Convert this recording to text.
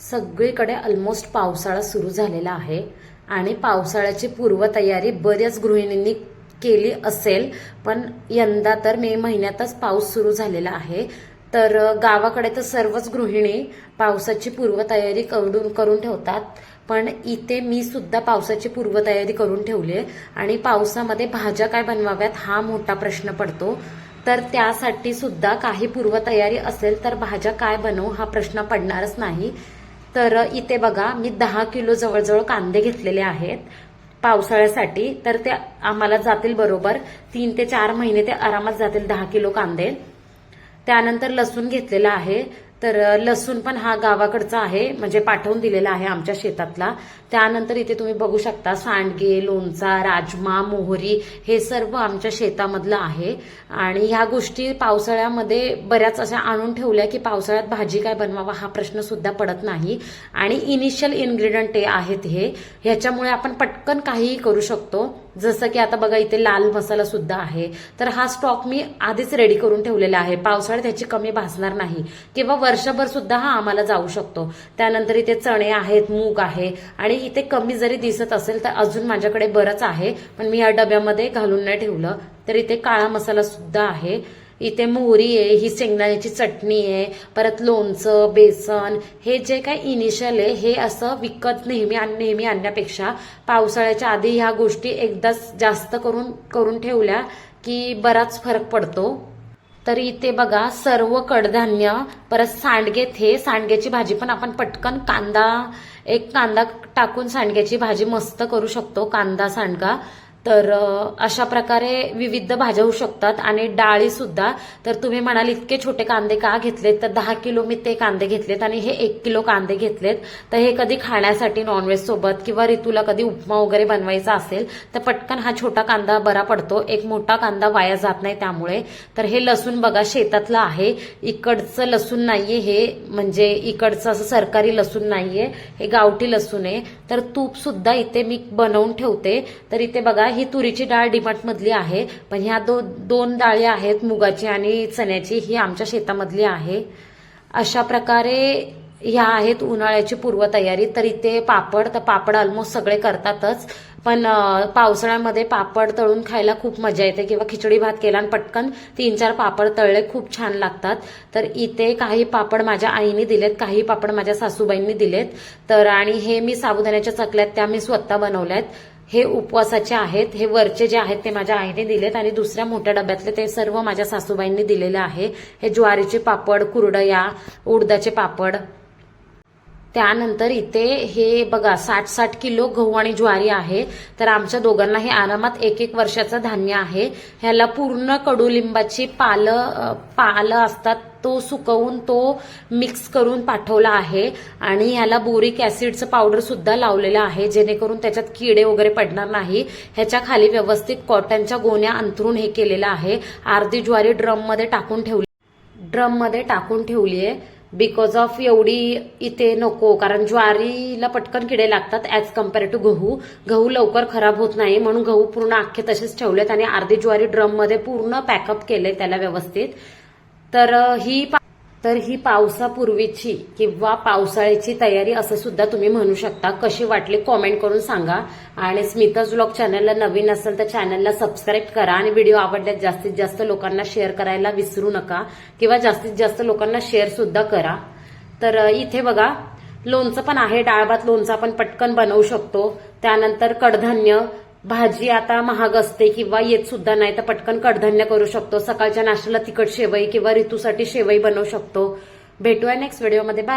सगळीकडे ऑलमोस्ट पावसाळा सुरू झालेला आहे. आणि पावसाळ्याची पूर्वतयारी बऱ्याच गृहिणींनी केली असेल पण यंदा तर मे महिन्यातच पाऊस सुरू झालेला आहे. तर गावाकडे तर सर्वच गृहिणी पावसाची पूर्वतयारी करून करून ठेवतात. पण इथे मी सुद्धा पावसाची पूर्वतयारी करून ठेवली आहे. आणि पावसामध्ये भाज्या काय बनवाव्यात हा मोठा प्रश्न पडतो. तर त्यासाठी सुद्धा काही पूर्वतयारी असेल तर भाज्या काय बनवू हा प्रश्न पडणारच नाही. तर इथे बघा मी दहा किलो जवळजवळ कांदे घेतलेले आहेत. पावसाळ्यासाठी तर ते आम्हाला जातील बरोबर तीन ते चार महिने ते आरामात जातील दहा किलो कांदे. त्यानंतर लसूण घेतलेला आहे. तर लसूण पण हा गावाकडचा आहे म्हणजे पाठवून दिलेला आहे आमच्या शेतातला. त्यानंतर इथे तुम्ही बघू शकता सांडगे लोणचा राजमा मोहरी हे सर्व आमच्या शेतामधलं आहे. आणि ह्या गोष्टी पावसाळ्यामध्ये बऱ्याच अशा आणून ठेवल्या की पावसाळ्यात भाजी काय बनवावा हा प्रश्न सुद्धा पडत नाही. आणि इनिशियल इन्ग्रेडियंट हे आहेत हे ह्याच्यामुळे आपण पटकन काहीही करू शकतो. जसं की आता बघा इथे लाल मसाला सुद्धा आहे. तर हा स्टॉक मी आधीच रेडी करून ठेवलेला आहे. पावसाळ्यात त्याची कमी भासणार नाही. किंवा वर्षभर सुद्धा हा आम्हाला जाऊ शकतो. त्यानंतर इथे चणे आहेत मूग आहे. आणि इथे कमी जरी दिसत असेल तर अजून माझ्याकडे बरंच आहे. पण मी या डब्यामध्ये घालून नाही ठेवलं. तर इथे काळा मसाला सुद्धा आहे. इथे मोहरी आहे ही शेंगदाण्याची चटणी आहे परत लोणचं बेसन हे जे काय इनिशियल आहे हे असं विकत नेहमी नेहमी आणण्यापेक्षा पावसाळ्याच्या आधी ह्या गोष्टी एकदाच जास्त करून करून ठेवल्या की बराच फरक पडतो. तर इथे बघा सर्व कडधान्य परत सांडगे हे सांडग्याची भाजी पण आपण पटकन कांदा एक कांदा टाकून सांडग्याची भाजी मस्त करू शकतो कांदा सांडगा. तर अशा प्रकारे विविध भाज्या होऊ शकतात आणि डाळी सुद्धा. तर तुम्ही म्हणाल इतके छोटे कांदे का घेतलेत? तर दहा किलो मी ते कांदे घेतलेत आणि हे एक किलो कांदे घेतलेत. तर हे कधी खाण्यासाठी नॉनव्हेज सोबत किंवा ऋतूला कधी उपमा वगैरे बनवायचा असेल तर पटकन हा छोटा कांदा बरा पडतो. एक मोठा कांदा वाया जात नाही त्यामुळे. तर हे लसूण बघा शेतातलं आहे. इकडचं लसूण नाहीये हे. म्हणजे इकडचं असं सरकारी लसूण नाहीये. हे गावठी लसूण आहे. तर तूप सुद्धा इथे मी बनवून ठेवते. तर इथे बघा ही तुरीची डाळ डिमार्टमधली आहे पण ह्या दो दोन डाळी आहेत मुगाची आणि चण्याची ही आमच्या शेतामधली आहे. अशा प्रकारे ह्या आहेत उन्हाळ्याची पूर्वतयारी तर इथे पापड तर पापड ऑलमोस्ट सगळे करतातच पण पावसाळ्यामध्ये पापड तळून खायला खूप मजा येते किंवा खिचडी भात केला आणि पटकन तीन चार पापड तळले खूप छान लागतात. तर इथे काही पापड माझ्या आईने दिलेत काही पापड माझ्या सासूबाईंनी दिलेत. तर आणि हे मी साबुदाण्याच्या चकल्यात त्या मी स्वतः बनवल्यात. हे उपवासाचे आहेत हे वरचे जे आहेत ते माझ्या आईने दिलेत आणि दुसऱ्या मोठ्या डब्यातले ते सर्व माझ्या सासूबाईंनी दिलेले आहे. हे ज्वारीचे पापड कुरडया उडदाचे पापड त्यानंतर इथे हे बघा साठ साठ किलो गहू आणि ज्वारी आहे. तर आमच्या दोघांना हे आरामात एक एक वर्षाचं धान्य आहे. ह्याला पूर्ण कडुलिंबाची पालं पालं असतात तो सुकवून तो मिक्स करून पाठवला आहे. आणि ह्याला बोरिक ऍसिडचं पावडर सुद्धा लावलेलं आहे जेणेकरून त्याच्यात किडे वगैरे पडणार नाही. ह्याच्या खाली व्यवस्थित कॉटनच्या गोण्या अंथरून हे केलेलं आहे. अर्धी ज्वारी ड्रममध्ये टाकून ठेवली ड्रममध्ये टाकून ठेवली आहे बिकॉज ऑफ एवढी इथे नको कारण ज्वारीला पटकन किडे लागतात ऍज कंपेअर टू गहू. गहू लवकर खराब होत नाही म्हणून गहू पूर्ण अख्खे तसेच ठेवलेत आणि अर्धी ज्वारी ड्रममध्ये पूर्ण पॅकअप केले त्याला व्यवस्थित. तर ही पा- तर ही पावसापूर्वीची किंवा पावसाळ्याची तयारी असं सुद्धा तुम्ही म्हणू शकता. कशी वाटली कॉमेंट करून सांगा. आणि स्मिताज ब्लॉग चॅनलला नवीन असेल तर चॅनलला सबस्क्राईब करा. आणि व्हिडिओ आवडल्यास जास्तीत जास्त लोकांना शेअर करायला विसरू नका. किंवा जास्तीत जास्त लोकांना शेअर सुद्धा करा. तर इथे बघा. लोणचं पण आहे. डाळ भात लोणचं आपण पटकन बनवू शकतो. त्यानंतर कडधान्य भाजी आता महाग असते किंवा येत सुद्धा नाही तर पटकन कडधान्य करू शकतो. सकाळच्या नाश्त्याला तिखट शेवई किंवा ऋतूसाठी शेवई बनवू शकतो. भेटूया नेक्स्ट व्हिडिओमध्ये बाय